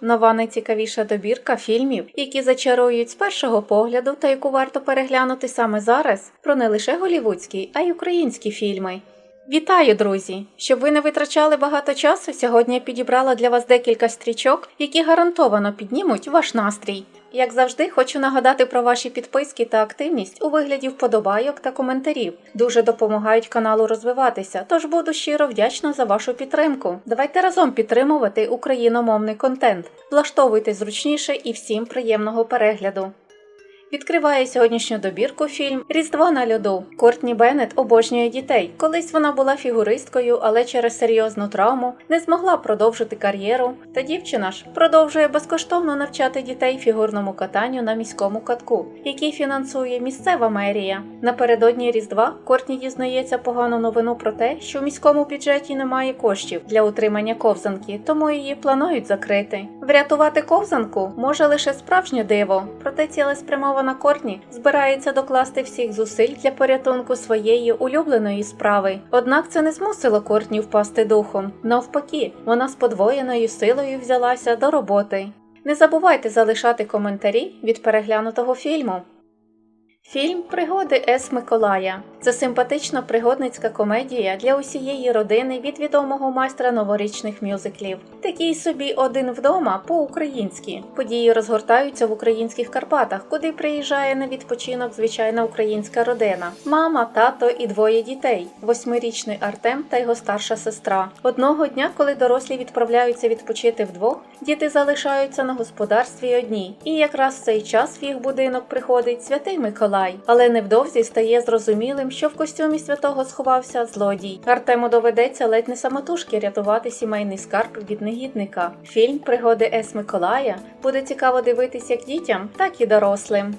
Нова найцікавіша добірка фільмів, які зачарують з першого погляду та яку варто переглянути саме зараз, про не лише голівудські, а й українські фільми. Вітаю, друзі! Щоб ви не витрачали багато часу, сьогодні я підібрала для вас декілька стрічок, які гарантовано піднімуть ваш настрій. Як завжди, хочу нагадати про ваші підписки та активність у вигляді вподобайок та коментарів. Дуже допомагають каналу розвиватися, тож буду щиро вдячна за вашу підтримку. Давайте разом підтримувати україномовний контент. Влаштовуйте зручніше і всім приємного перегляду. Відкриває сьогоднішню добірку фільм Різдво на льоду. Кортні Беннет обожнює дітей. Колись вона була фігуристкою, але через серйозну травму не змогла продовжити кар'єру. Та дівчина ж продовжує безкоштовно навчати дітей фігурному катанню на міському катку, який фінансує місцева мерія. Напередодні Різдва Кортні дізнається погану новину про те, що в міському бюджеті немає коштів для утримання ковзанки, тому її планують закрити. Врятувати ковзанку може лише справжнє диво, проте цілеспрямована Кортні збирається докласти всіх зусиль для порятунку своєї улюбленої справи. Однак це не змусило Кортні впасти духом. Навпаки, вона з подвоєною силою взялася до роботи. Не забувайте залишати коментарі від переглянутого фільму. Фільм Пригоди С. Миколая це симпатична пригодницька комедія для усієї родини від відомого майстра новорічних мюзиклів. Такий собі один вдома по-українськи. Події розгортаються в українських Карпатах, куди приїжджає на відпочинок звичайна українська родина: мама, тато і двоє дітей: восьмирічний Артем та його старша сестра. Одного дня, коли дорослі відправляються відпочити вдвох, діти залишаються на господарстві одні. І якраз в цей час в їх будинок приходить святий Миколай. Але невдовзі стає зрозумілим, що в костюмі святого сховався злодій. Артему доведеться ледь не самотужки рятувати сімейний скарб від негідника. Фільм Пригоди С. Миколая буде цікаво дивитись як дітям, так і дорослим.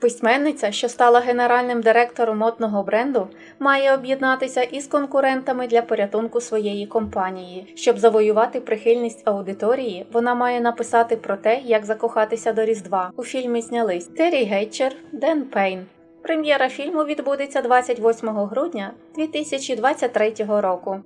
Письменниця, що стала генеральним директором модного бренду, має об'єднатися із конкурентами для порятунку своєї компанії. Щоб завоювати прихильність аудиторії, вона має написати про те, як закохатися до Різдва. У фільмі знялись Террі Гетчер, Ден Пейн. Прем'єра фільму відбудеться 28 грудня 2023 року.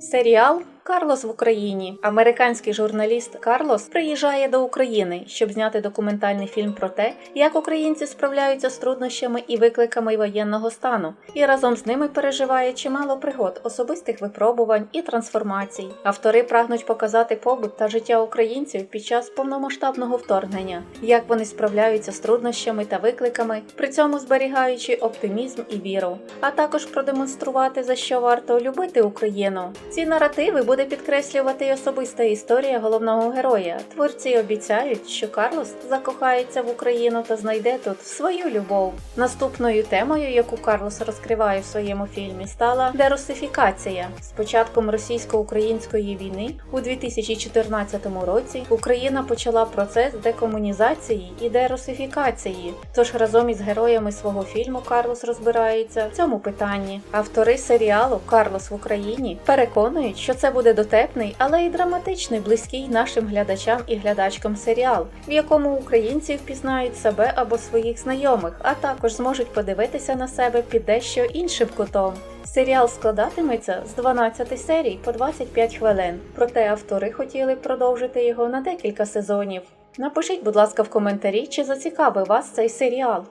Серіал Карлос в Україні. Американський журналіст Карлос приїжджає до України, щоб зняти документальний фільм про те, як українці справляються з труднощами і викликами воєнного стану, і разом з ними переживає чимало пригод, особистих випробувань і трансформацій. Автори прагнуть показати побут та життя українців під час повномасштабного вторгнення, як вони справляються з труднощами та викликами, при цьому зберігаючи оптимізм і віру, а також продемонструвати за що варто любити Україну. Ці наративи буде підкреслювати й особиста історія головного героя. Творці обіцяють, що Карлос закохається в Україну та знайде тут свою любов. Наступною темою, яку Карлос розкриває в своєму фільмі, стала дерусифікація. З початком російсько-української війни у 2014 році Україна почала процес декомунізації і дерусифікації. Тож разом із героями свого фільму Карлос розбирається в цьому питанні. Автори серіалу Карлос в Україні переконують, що це буде дотепний, але й драматичний, близький нашим глядачам і глядачкам серіал, в якому українці впізнають себе або своїх знайомих, а також зможуть подивитися на себе під дещо іншим кутом. Серіал складатиметься з 12 серій по 25 хвилин, проте автори хотіли продовжити його на декілька сезонів. Напишіть, будь ласка, в коментарі, чи зацікавив вас цей серіал.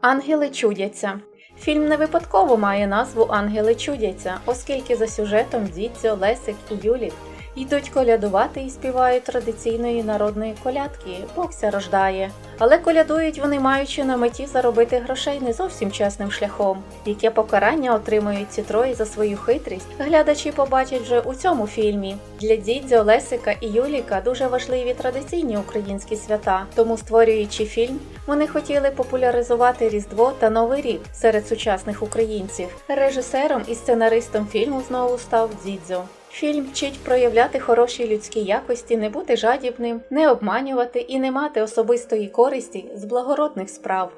Ангели чудяться. Фільм не випадково має назву Ангели чудяться, оскільки за сюжетом Дідзьо, Лесик і Юлік йдуть колядувати і співають традиційної народної колядки Богся рождає. Але колядують вони, маючи на меті заробити грошей не зовсім чесним шляхом. Яке покарання отримують ці троє за свою хитрість, глядачі побачать вже у цьому фільмі. Для Дідзьо, Лесика і Юліка дуже важливі традиційні українські свята, тому створюючи фільм, вони хотіли популяризувати Різдво та Новий рік серед сучасних українців. Режисером і сценаристом фільму знову став Дідзьо. Фільм вчить проявляти хороші людські якості, не бути жадібним, не обманювати і не мати особистої користі з благородних справ.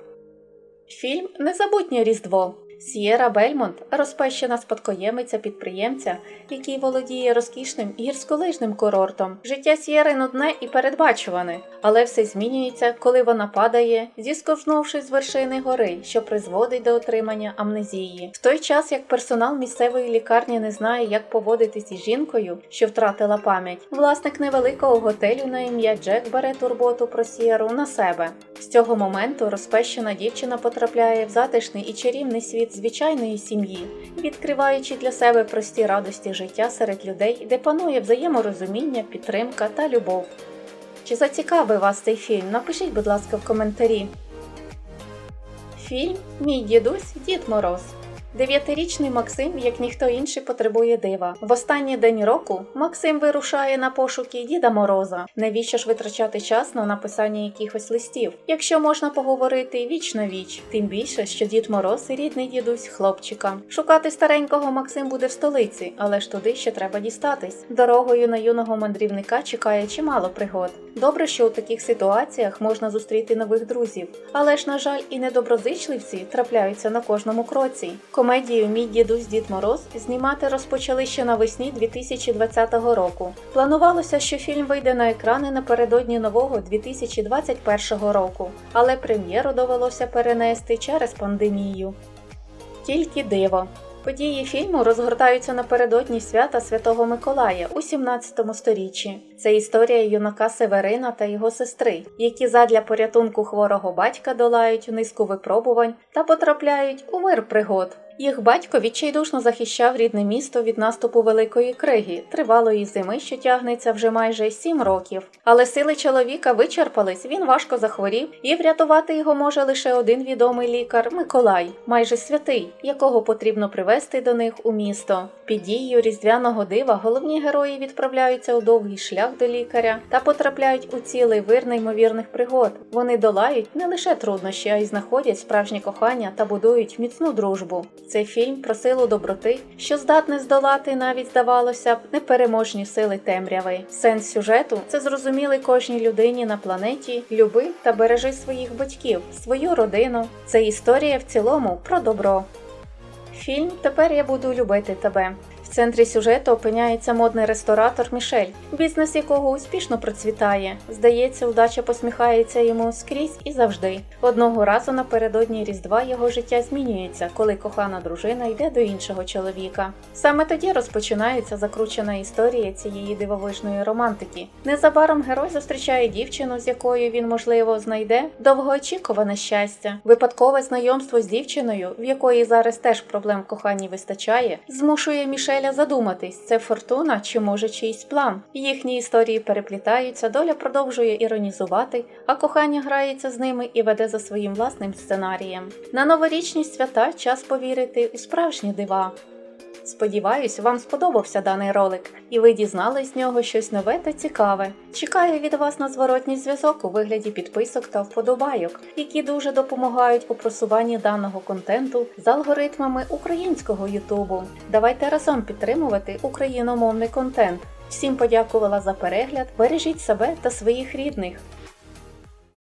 Фільм Незабутнє Різдво. Сієра Бельмонт розпещена спадкоємиця підприємця, який володіє розкішним гірськолижним курортом. Життя Сієри нудне і передбачуване, але все змінюється, коли вона падає, зісковзнувши з вершини гори, що призводить до отримання амнезії. В той час як персонал місцевої лікарні не знає, як поводитись із жінкою, що втратила пам'ять, власник невеликого готелю на ім'я Джек бере турботу про Сієру на себе. З цього моменту розпещена дівчина потрапляє в затишний і чарівний світ звичайної сім'ї, відкриваючи для себе прості радості життя серед людей, де панує взаєморозуміння, підтримка та любов. Чи зацікавив вас цей фільм? Напишіть, будь ласка, в коментарі. Фільм Мій дідусь Дід Мороз. Дев'ятирічний Максим, як ніхто інший, потребує дива. В останній день року Максим вирушає на пошуки Діда Мороза. Навіщо ж витрачати час на написання якихось листів, якщо можна поговорити віч на віч, тим більше, що Дід Мороз рідний дідусь хлопчика. Шукати старенького Максим буде в столиці, але ж туди ще треба дістатись. Дорогою на юного мандрівника чекає чимало пригод. Добре, що у таких ситуаціях можна зустріти нових друзів, але ж, на жаль, і недоброзичливці трапляються на кожному кроці. Комедію Мій дідусь Дід Мороз знімати розпочали ще навесні 2020 року. Планувалося, що фільм вийде на екрани напередодні нового 2021 року, але прем'єру довелося перенести через пандемію. Тільки диво. Події фільму розгортаються напередодні свята Святого Миколая у 17 сторіччі. Це історія юнака Северина та його сестри, які задля порятунку хворого батька долають низку випробувань та потрапляють у мир пригод. Їх батько відчайдушно захищав рідне місто від наступу великої криги, тривалої зими, що тягнеться вже майже сім років. Але сили чоловіка вичерпались, він важко захворів, і врятувати його може лише один відомий лікар Миколай, майже святий, якого потрібно привезти до них у місто. Під дією різдвяного дива головні герої відправляються у довгий шлях до лікаря та потрапляють у цілий вир неймовірних пригод. Вони долають не лише труднощі, а й знаходять справжнє кохання та будують міцну дружбу. Цей фільм про силу доброти, що здатне здолати навіть здавалося б непереможні сили темряви. Сенс сюжету це зрозуміли кожній людині на планеті. Люби та бережи своїх батьків, свою родину. Це історія в цілому про добро. Фільм Тепер я буду любити тебе. В центрі сюжету опиняється модний ресторатор Мішель, бізнес якого успішно процвітає. Здається, удача посміхається йому скрізь і завжди. Одного разу напередодні Різдва його життя змінюється, коли кохана дружина йде до іншого чоловіка. Саме тоді розпочинається закручена історія цієї дивовижної романтики. Незабаром герой зустрічає дівчину, з якою він, можливо, знайде довгоочікуване щастя. Випадкове знайомство з дівчиною, в якої зараз теж проблем в коханні вистачає, змушує Мішеля задуматись, це фортуна чи може чийсь план. Їхні історії переплітаються, доля продовжує іронізувати, а кохання грається з ними і веде за своїм власним сценарієм. На новорічні свята час повірити у справжні дива. Сподіваюсь, вам сподобався даний ролик, і ви дізнались з нього щось нове та цікаве. Чекаю від вас на зворотній зв'язок у вигляді підписок та вподобайок, які дуже допомагають у просуванні даного контенту з алгоритмами українського Ютубу. Давайте разом підтримувати україномовний контент. Всім подякувала за перегляд, бережіть себе та своїх рідних.